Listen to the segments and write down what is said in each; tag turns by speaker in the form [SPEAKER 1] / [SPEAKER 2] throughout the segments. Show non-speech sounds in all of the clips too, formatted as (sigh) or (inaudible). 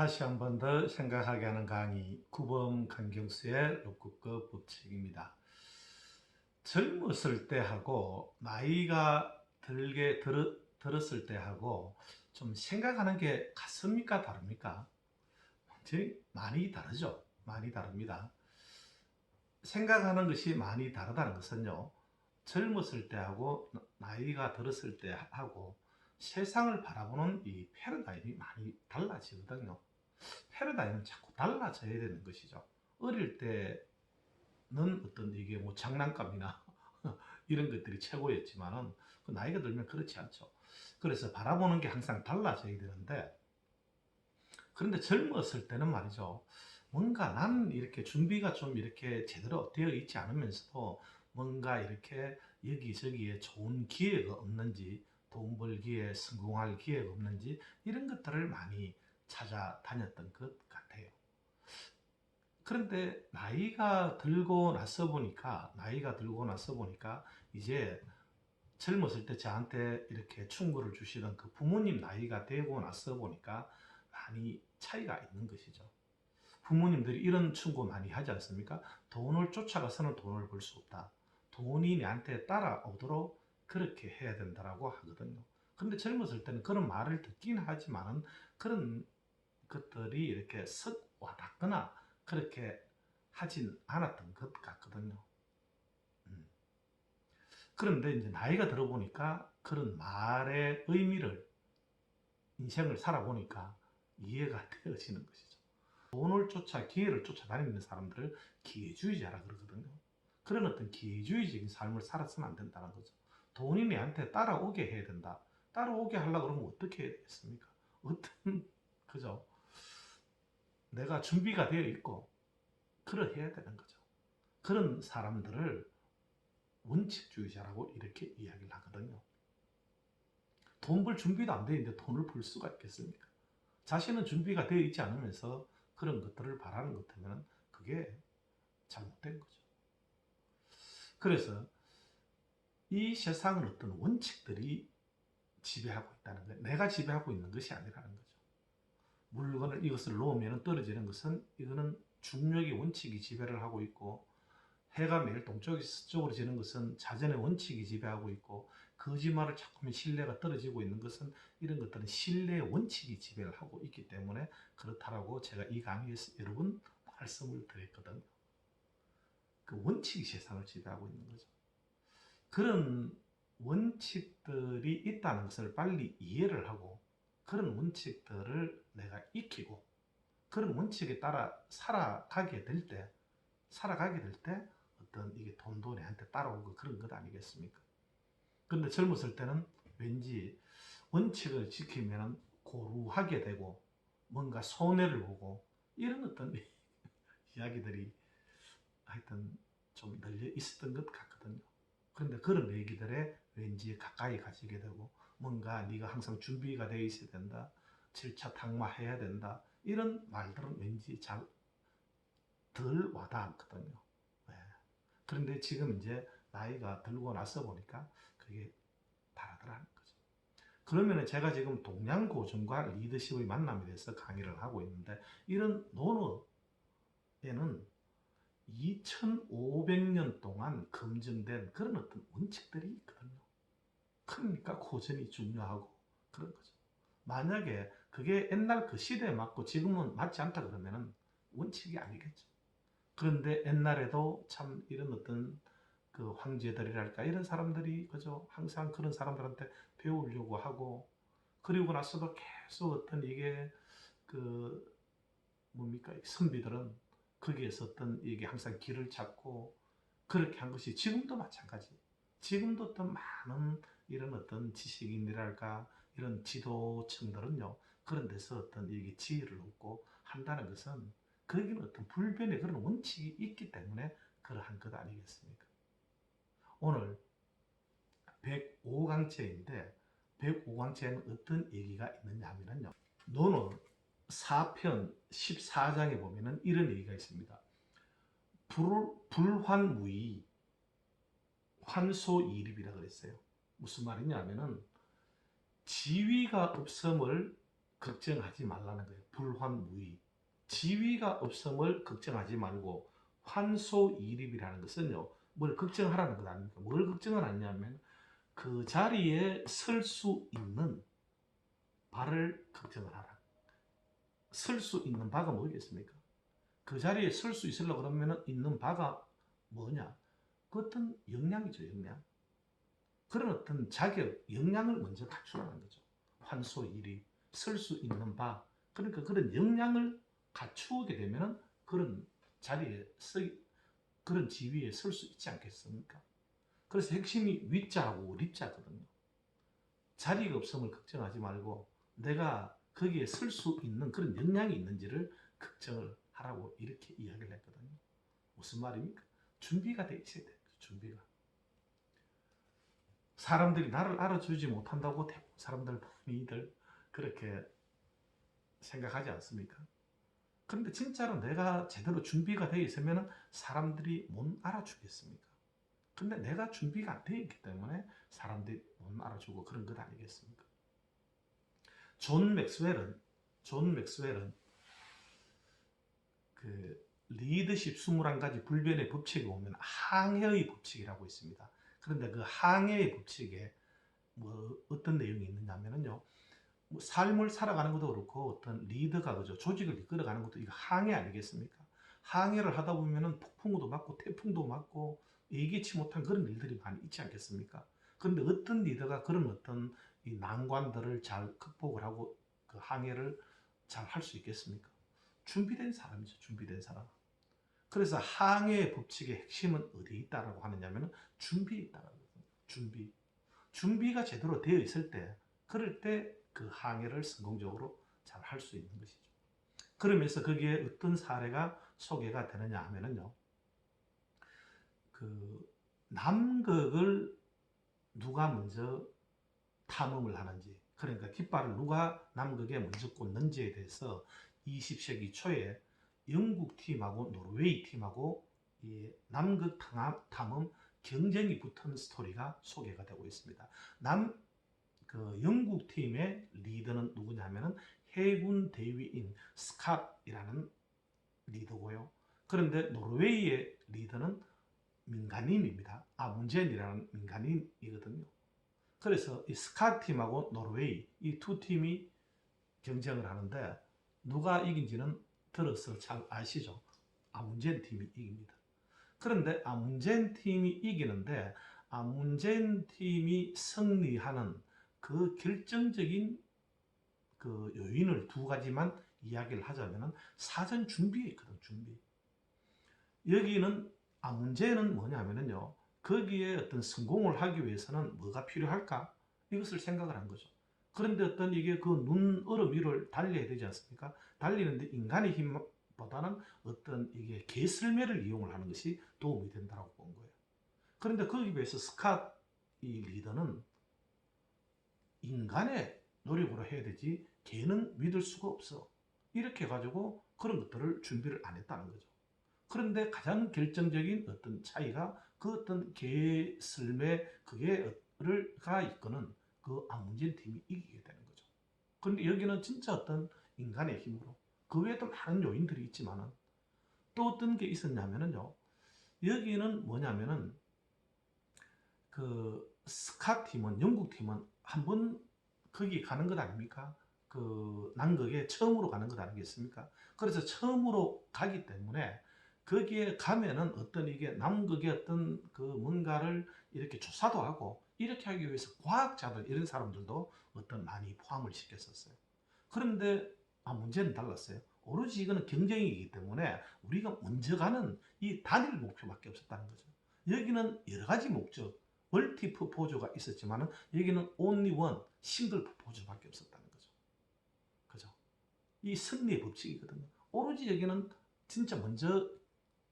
[SPEAKER 1] 다시 한 번 더 생각하게 하는 강의 구범 강경수의 록국급 법칙입니다. 젊었을 때하고 나이가 들게 들, 들었을 때하고 좀 생각하는 게 같습니까 다릅니까? 많이 다르죠. 많이 다릅니다. 생각하는 것이 많이 다르다는 것은요. 젊었을 때하고 나이가 들었을 때하고 세상을 바라보는 이 패러다임이 많이 달라지거든요. 패러다임은 자꾸 달라져야 되는 것이죠. 어릴 때는 어떤 이게 뭐 장난감이나 (laughs) 이런 것들이 최고였지만은 그 나이가 들면 그렇지 않죠. 그래서 바라보는 게 항상 달라져야 되는데 그런데 젊었을 때는 말이죠. 뭔가 나는 이렇게 준비가 좀 이렇게 제대로 되어 있지 않으면서도 뭔가 이렇게 여기저기에 좋은 기회가 없는지 돈 벌기에 성공할 기회가 없는지 이런 것들을 많이 찾아다녔던 것 같아요. 그런데 나이가 들고 나서 보니까 나이가 들고 나서 보니까 이제 젊었을 때 저한테 이렇게 충고를 주시던 그 부모님 나이가 되고 나서 보니까 많이 차이가 있는 것이죠. 부모님들이 이런 충고 많이 하지 않습니까? 돈을 쫓아가서는 돈을 벌 수 없다. 돈이 내한테 따라오도록 그렇게 해야 된다라고 하거든요. 근데 젊었을 때는 그런 말을 듣긴 하지만은 그런 것들이 이렇게 썩 와닿거나 그렇게 하진 않았던 것 같거든요. 음. 그런데 이제 나이가 들어보니까 그런 말의 의미를 인생을 살아보니까 이해가 (laughs) 되어지는 것이죠. 돈을 쫓아 기회를 쫓아다니는 사람들을 기회주의자라 그러거든요. 그런 어떤 기회주의적인 삶을 살았으면 안 된다는 거죠. 돈이 내한테 따라오게 해야 된다. 따라오게 하려고 그러면 어떻게 해야 되겠습니까? 어떤, (laughs) 그죠? 내가 준비가 되어 있고, 그러해야 되는 거죠. 그런 사람들을 원칙주의자라고 이렇게 이야기를 하거든요. 돈 벌 준비도 안 되어 있는데 돈을 벌 수가 있겠습니까? 자신은 준비가 되어 있지 않으면서 그런 것들을 바라는 것 같으면 그게 잘못된 거죠. 그래서 이 세상은 어떤 원칙들이 지배하고 있다는 거예요. 내가 지배하고 있는 것이 아니라는 거죠. 물건을 이것을 놓으면 떨어지는 것은 이거는 중력의 원칙이 지배를 하고 있고 해가 매일 동쪽으로 지는 것은 자전의 원칙이 지배하고 있고 거짓말을 자꾸만 신뢰가 떨어지고 있는 것은 이런 것들은 신뢰의 원칙이 지배를 하고 있기 때문에 그렇다라고 제가 이 강의에서 여러 번 말씀을 드렸거든요. 그 원칙이 세상을 지배하고 있는 거죠. 그런 원칙들이 있다는 것을 빨리 이해를 하고 그런 원칙들을 내가 익히고 그런 원칙에 따라 살아가게 될 때, 살아가게 될 때 어떤 이게 돈도 내한테 따라오고 그런 것 아니겠습니까? 근데 젊었을 때는 왠지 원칙을 지키면 고루하게 되고 뭔가 손해를 보고 이런 어떤 (laughs) 이야기들이 하여튼 좀 널려 있었던 것 같거든요. 그런데 그런 얘기들에 왠지 가까이 가지게 되고 뭔가 네가 항상 준비가 돼 있어야 된다. 7차 탕마해야 된다. 이런 말들은 왠지 잘 덜 와닿거든요. 네. 그런데 지금 이제 나이가 들고 나서 보니까 그게 다르더라는 거죠. 그러면 제가 지금 동양고전과 리더십의 만남에 대해서 강의를 하고 있는데 이런 논어에는 2500년 동안 검증된 그런 어떤 원칙들이 있거든요. 그러니까 고전이 중요하고 그런 거죠. 만약에 그게 옛날 그 시대에 맞고 지금은 맞지 않다 그러면은 원칙이 아니겠죠. 그런데 옛날에도 참 이런 어떤 그 황제들이랄까 이런 사람들이 그죠 항상 그런 사람들한테 배우려고 하고 그리고 나서도 계속 어떤 이게 그 뭡니까 선비들은 거기에서 어떤 이게 항상 길을 찾고 그렇게 한 것이 지금도 마찬가지. 지금도 어떤 많은 이런 어떤 지식인이랄까 이런 지도층들은요 그런 데서 어떤 이게 지혜를 얻고 한다는 것은 거기는 어떤 불변의 그런 원칙이 있기 때문에 그러한 것 아니겠습니까? 오늘 105강체인데 105강체에는 어떤 얘기가 있느냐 하면요 너는 4편 14장에 보면은 이런 얘기가 있습니다. 불, 불환무의 환소이립이라 그랬어요. 무슨 말이냐 하면은 지위가 없음을 걱정하지 말라는 거예요. 불환무의. 지위가 없음을 걱정하지 말고 환소이립이라는 것은요. 뭘 걱정하라는 것 아닙니까? 뭘 걱정을 하냐면 그 자리에 설 수 있는 바를 걱정을 하라. 설수 있는 바가 뭐겠습니까? 그 자리에 설 수 있으려고 그러면 있는 바가 뭐냐? 그 어떤 역량이죠, 역량. 그런 어떤 자격, 역량을 먼저 갖추라는 거죠. 환소일이 설수 있는 바. 그러니까 그런 역량을 갖추게 되면 그런 자리에 서, 그런 지위에 설 수 있지 않겠습니까? 그래서 핵심이 위자하고 립자거든요. 자리가 없음을 걱정하지 말고 내가 거기에 설 수 있는 그런 역량이 있는지를 걱정을 하라고 이렇게 이야기를 했거든요. 무슨 말입니까? 준비가 돼 있어야 돼요. 준비가. 사람들이 나를 알아주지 못한다고 사람들 본인들 그렇게 생각하지 않습니까? 그런데 진짜로 내가 제대로 준비가 되어 있으면 사람들이 못 알아주겠습니까? 근데 내가 준비가 안 되어 있기 때문에 사람들이 못 알아주고 그런 것 아니겠습니까? 존 맥스웰은 존 맥스웰은 그 리더십 21가지 불변의 법칙에 보면 항해의 법칙이라고 있습니다. 그런데 그 항해의 법칙에 뭐 어떤 내용이 있느냐면요. 뭐 삶을 살아가는 것도 그렇고 어떤 리더가 그죠 조직을 이끌어가는 것도 이거 항해 아니겠습니까? 항해를 하다 보면은 폭풍우도 맞고 태풍도 맞고 예기치 못한 그런 일들이 많이 있지 않겠습니까? 그런데 어떤 리더가 그런 어떤 이 난관들을 잘 극복을 하고 그 항해를 잘 할 수 있겠습니까? 준비된 사람이죠. 준비된 사람. 그래서 항해의 법칙의 핵심은 어디에 있다라고 하느냐면 준비에 있다라고 합니다. 준비. 준비가 제대로 되어 있을 때 그럴 때 그 항해를 성공적으로 잘 할 수 있는 것이죠. 그러면서 거기에 어떤 사례가 소개가 되느냐 하면은요. 그 남극을 누가 먼저 탐험을 하는지 그러니까 깃발을 누가 남극에 먼저 꽂는지에 대해서 20세기 초에 영국 팀하고 노르웨이 팀하고 이 남극 탐험 경쟁이 붙은 스토리가 소개가 되고 있습니다. 남 그 영국 팀의 리더는 누구냐면은 해군 대위인 스캇이라는 리더고요. 그런데 노르웨이의 리더는 민간인입니다. 아문젠이라는 민간인이거든요. 그래서 이 스캇 팀하고 노르웨이 이 두 팀이 경쟁을 하는데 누가 이긴지는 들어서 잘 아시죠? 아문젠 팀이 이깁니다. 그런데 아문젠 팀이 이기는데 아문젠 팀이 승리하는 그 결정적인 그 요인을 두 가지만 이야기를 하자면은 사전 준비에 있거든 준비. 여기는 아 문제는 뭐냐면은요. 거기에 어떤 성공을 하기 위해서는 뭐가 필요할까? 이것을 생각을 한 거죠. 그런데 어떤 이게 그 눈 얼음 위를 달려야 되지 않습니까? 달리는데 인간의 힘보다는 어떤 이게 개슬매를 이용을 하는 것이 도움이 된다고 본 거예요. 그런데 거기 비해서 스캇 이 리더는 인간의 노력으로 해야 되지 개는 믿을 수가 없어. 이렇게 가지고 그런 것들을 준비를 안 했다는 거죠. 그런데 가장 결정적인 어떤 차이가 그 어떤 개슬매 그게가 이끄는 그 아문진 팀이 이기게 되는 거죠. 그런데 여기는 진짜 어떤 인간의 힘으로 그 외에도 많은 요인들이 있지만은 또 어떤 게 있었냐면은요. 여기는 뭐냐면은 그 스카 팀은 영국 팀은 한 번 거기 가는 것 아닙니까? 그 남극에 처음으로 가는 것 아니겠습니까? 그래서 처음으로 가기 때문에 거기에 가면은 어떤 이게 남극의 어떤 그 뭔가를 이렇게 조사도 하고 이렇게 하기 위해서 과학자들 이런 사람들도 어떤 많이 포함을 시켰었어요. 그런데 아 문제는 달랐어요. 오로지 이거는 경쟁이기 때문에 우리가 먼저 가는 이 단일 목표밖에 없었다는 거죠. 여기는 여러 가지 목적, 멀티 퍼포즈가 있었지만은 여기는 only one, 싱글 퍼포즈밖에 없었다는 거죠. 그죠? 이 승리의 법칙이거든요. 오로지 여기는 진짜 먼저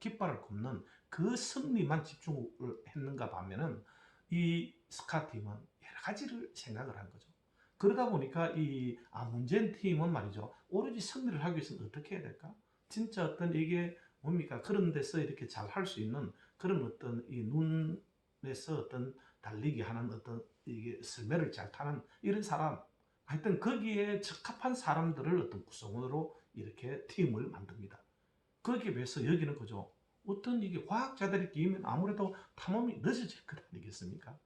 [SPEAKER 1] 깃발을 굽는 그 승리만 집중을 했는가 하면은 이 스카 팀은 여러 가지를 생각을 한 거죠. 그러다 보니까 이 아문젠 팀은 말이죠. 오로지 승리를 하기 위해서는 어떻게 해야 될까? 진짜 어떤 이게 뭡니까? 그런 데서 이렇게 잘 할 수 있는 그런 어떤 이 눈에서 어떤 달리기 하는 어떤 이게 설매를 잘 타는 이런 사람 하여튼 거기에 적합한 사람들을 어떤 구성원으로 이렇게 팀을 만듭니다. 거기에 비해서 여기는 그죠. 어떤 이게 과학자들이 끼면 아무래도 탐험이 늦어질 것 아니겠습니까?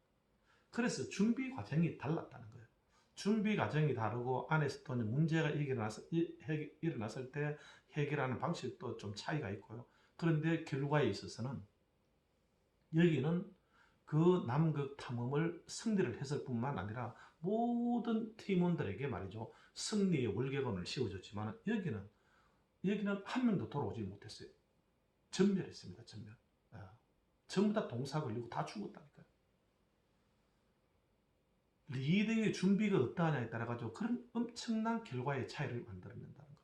[SPEAKER 1] 그래서 준비 과정이 달랐다는 거예요. 준비 과정이 다르고 안에서 또 문제가 일어났을, 일어났을 때 해결하는 방식도 좀 차이가 있고요. 그런데 결과에 있어서는 여기는 그 남극 탐험을 승리를 했을 뿐만 아니라 모든 팀원들에게 말이죠. 승리의 월계관을 씌워줬지만 여기는 여기는 한 명도 돌아오지 못했어요. 전멸했습니다. 전멸. 아, 전부 다 동사 걸리고 다 죽었다니까요. 리더의 준비가 어떠하냐에 따라 가지고 그런 엄청난 결과의 차이를 만들어낸다는 거예요.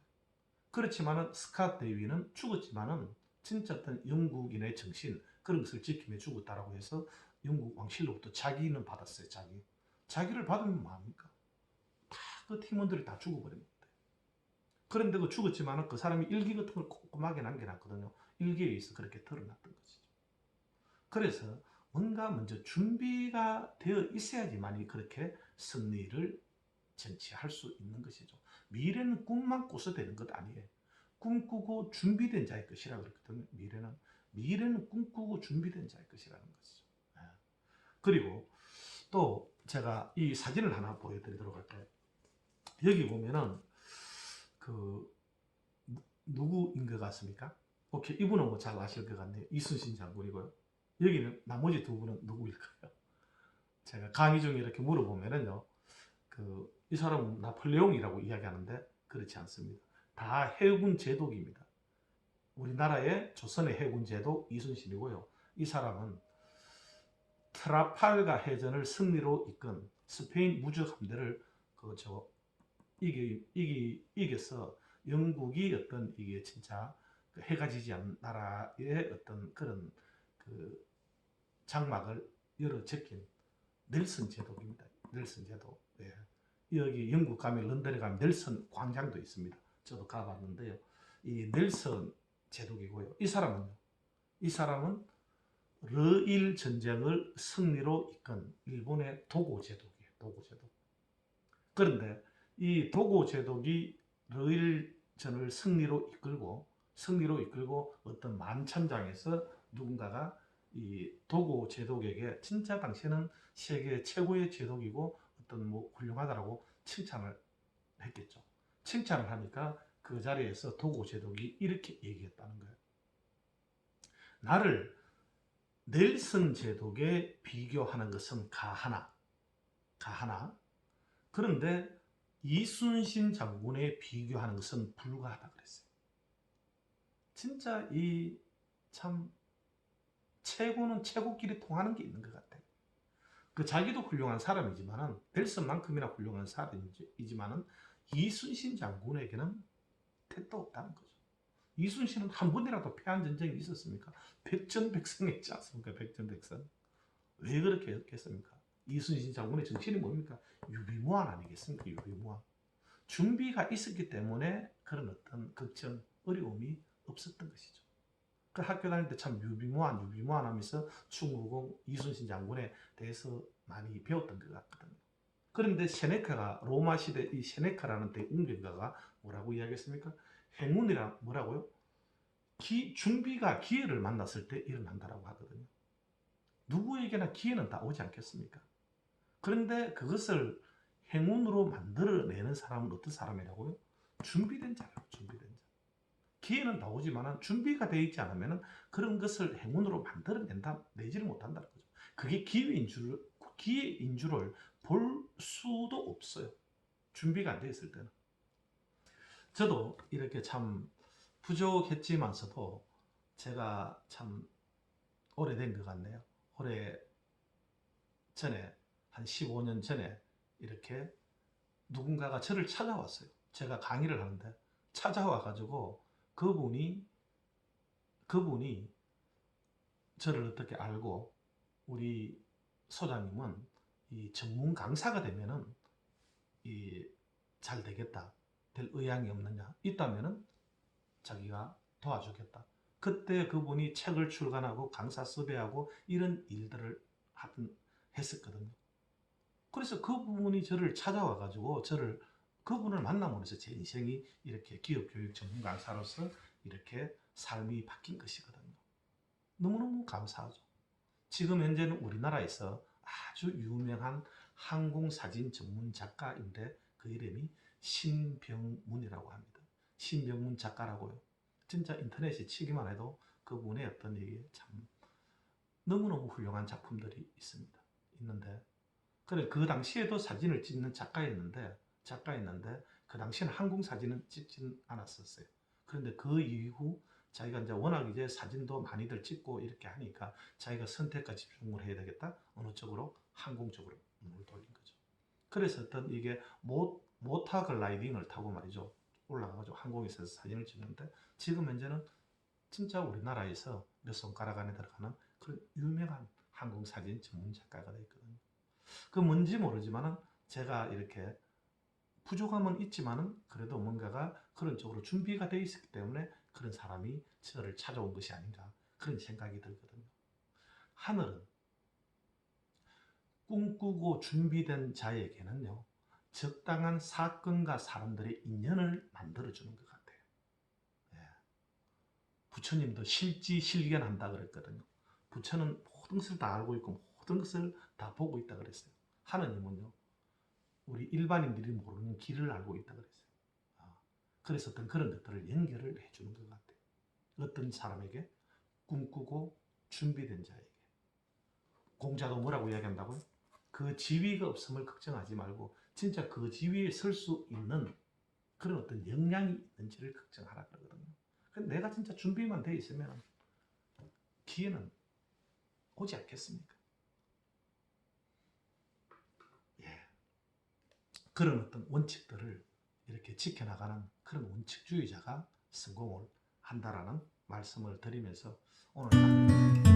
[SPEAKER 1] 그렇지만은 스캇 대위는 죽었지만은 진짜 어떤 영국인의 정신 그런 것을 지키며 죽었다라고 해서 영국 왕실로부터 자기는 받았어요. 자기. 자기를 받으면 뭐합니까? 다 그 팀원들이 다 죽어버립니다. 그런데 그 죽었지만은 그 사람이 일기 같은 걸 꼼꼼하게 남겨놨거든요. 일기에 의해서 그렇게 드러났던 것이죠. 그래서 뭔가 먼저 준비가 되어 있어야지만이 그렇게 승리를 쟁취할 수 있는 것이죠. 미래는 꿈만 꿔서 되는 것 아니에요. 꿈꾸고 준비된 자의 것이라 그랬거든요. 미래는 미래는 꿈꾸고 준비된 자의 것이라는 것이죠. 예. 그리고 또 제가 이 사진을 하나 보여드리도록 할까요? 여기 보면은 그 누- 누구인 것 같습니까? 오케이 이분은 뭐 잘 아실 것 같네요. 이순신 장군이고요. 여기는 나머지 두 분은 누구일까요? (laughs) 제가 강의 중에 이렇게 물어보면은요, 그 이 사람은 나폴레옹이라고 이야기하는데 그렇지 않습니다. 다 해군 제독입니다. 우리나라의 조선의 해군 제독 이순신이고요. 이 사람은 트라팔가 해전을 승리로 이끈 스페인 무적 함대를 그저 이기 이기 이겨서 영국이 어떤 이게 진짜 그 해가 지지 않는 나라의 어떤 그런 그 장막을 열어 제낀 넬슨 제독입니다. 넬슨 제독. 예. 여기 영국 가면 런던에 가면 넬슨 광장도 있습니다. 저도 가봤는데요. 이 넬슨 제독이고요. 이 사람은요. 이 사람은 러일 전쟁을 승리로 이끈 일본의 도고 제독이에요. 도고 제독. 그런데 이 도고 제독이 러일전을 승리로 이끌고 승리로 이끌고 어떤 만찬장에서 누군가가 이 도고 제독에게 진짜 당신은 세계 최고의 제독이고 어떤 뭐 훌륭하다라고 칭찬을 했겠죠. 칭찬을 하니까 그 자리에서 도고 제독이 이렇게 얘기했다는 거예요. 나를 넬슨 제독에 비교하는 것은 가하나, 가하나. 그런데 이순신 장군에 비교하는 것은 불가하다 그랬어요. 진짜 이 참 최고는 최고끼리 통하는 게 있는 것 같아요. 그 자기도 훌륭한 사람이지만은 넬슨만큼이나 훌륭한 사람이지만은 이순신 장군에게는 택도 없다는 거죠. 이순신은 한 번이라도 패한 전쟁이 있었습니까? 백전백승했지 않습니까? 백전백승. 왜 그렇게 했겠습니까? 이순신 장군의 정신이 뭡니까? 유비무환 아니겠습니까? 유비무환. 준비가 있었기 때문에 그런 어떤 걱정, 어려움이 없었던 것이죠. 그 학교 다닐 때 참 유비무환, 유비무환 하면서 충무공 이순신 장군에 대해서 많이 배웠던 것 같거든요. 그런데 세네카가 로마 시대 이 세네카라는 대웅변가가 뭐라고 이야기했습니까? 행운이라 뭐라고요? 기, 준비가 기회를 만났을 때 일어난다라고 하거든요. 누구에게나 기회는 다 오지 않겠습니까? 그런데 그것을 행운으로 만들어내는 사람은 어떤 사람이라고요? 준비된 자라고 준비된 자. 기회는 다 오지만 준비가 되어 있지 않으면 그런 것을 행운으로 만들어낸다 내지를 못한다는 거죠. 그게 기회인 줄 기회인 줄을 볼 수도 없어요. 준비가 안 되어 있을 때는. 저도 이렇게 참 부족했지만서도 제가 참 오래된 것 같네요. 올해 전에 한 15년 전에 이렇게 누군가가 저를 찾아왔어요. 제가 강의를 하는데 찾아와 가지고 그분이 그분이 저를 어떻게 알고 우리 소장님은 이 전문 강사가 되면은 이 잘 되겠다. 될 의향이 없느냐? 있다면은 자기가 도와주겠다. 그때 그분이 책을 출간하고 강사 섭외하고 이런 일들을 하던 했었거든요. 그래서 그분이 저를 찾아와 가지고 저를 그분을 만남으로 해서 제 인생이 이렇게 기업 교육 전문 강사로서 이렇게 삶이 바뀐 것이거든요. 너무너무 감사하죠. 지금 현재는 우리나라에서 아주 유명한 항공 사진 전문 작가인데 그 이름이 신병문이라고 합니다. 신병문 작가라고요. 진짜 인터넷에 치기만 해도 그분의 어떤 이게 참 너무너무 훌륭한 작품들이 있습니다. 있는데 그래 그 당시에도 사진을 찍는 작가였는데 작가였는데 그 당시에는 항공 사진은 찍진 않았었어요. 그런데 그 이후 자기가 이제 워낙 이제 사진도 많이들 찍고 이렇게 하니까 자기가 선택과 집중을 해야 되겠다. 어느 쪽으로 항공 쪽으로 눈을 돌린 거죠. 그래서 어떤 이게 모 모타 글라이딩을 타고 말이죠. 올라가가지고 항공에서 사진을 찍는데 지금 현재는 진짜 우리나라에서 몇 손가락 안에 들어가는 그런 유명한 항공 사진 전문 작가가 있거든요. 그 뭔지 모르지만은 제가 이렇게 부족함은 있지만은 그래도 뭔가가 그런 쪽으로 준비가 되어 있었기 때문에 그런 사람이 저를 찾아온 것이 아닌가 그런 생각이 들거든요. 하늘은 꿈꾸고 준비된 자에게는요 적당한 사건과 사람들의 인연을 만들어주는 것 같아요. 예. 부처님도 실지실견한다 그랬거든요. 부처는 모든 것을 다 알고 있고 모든 것을 다 보고 있다 그랬어요. 하느님은요 우리 일반인들이 모르는 길을 알고 있다 그랬어요. 아, 그래서 어떤 그런 것들을 연결을 해주는 것 같아요. 어떤 사람에게 꿈꾸고 준비된 자에게 공자도 뭐라고 이야기한다고요? 그 지위가 없음을 걱정하지 말고 진짜 그 지위에 설 수 있는 그런 어떤 역량이 있는지를 걱정하라 그러거든요. 내가 진짜 준비만 돼 있으면 기회는 오지 않겠습니까? 예. 그런 어떤 원칙들을 이렇게 지켜나가는 그런 원칙주의자가 성공을 한다라는 말씀을 드리면서 오늘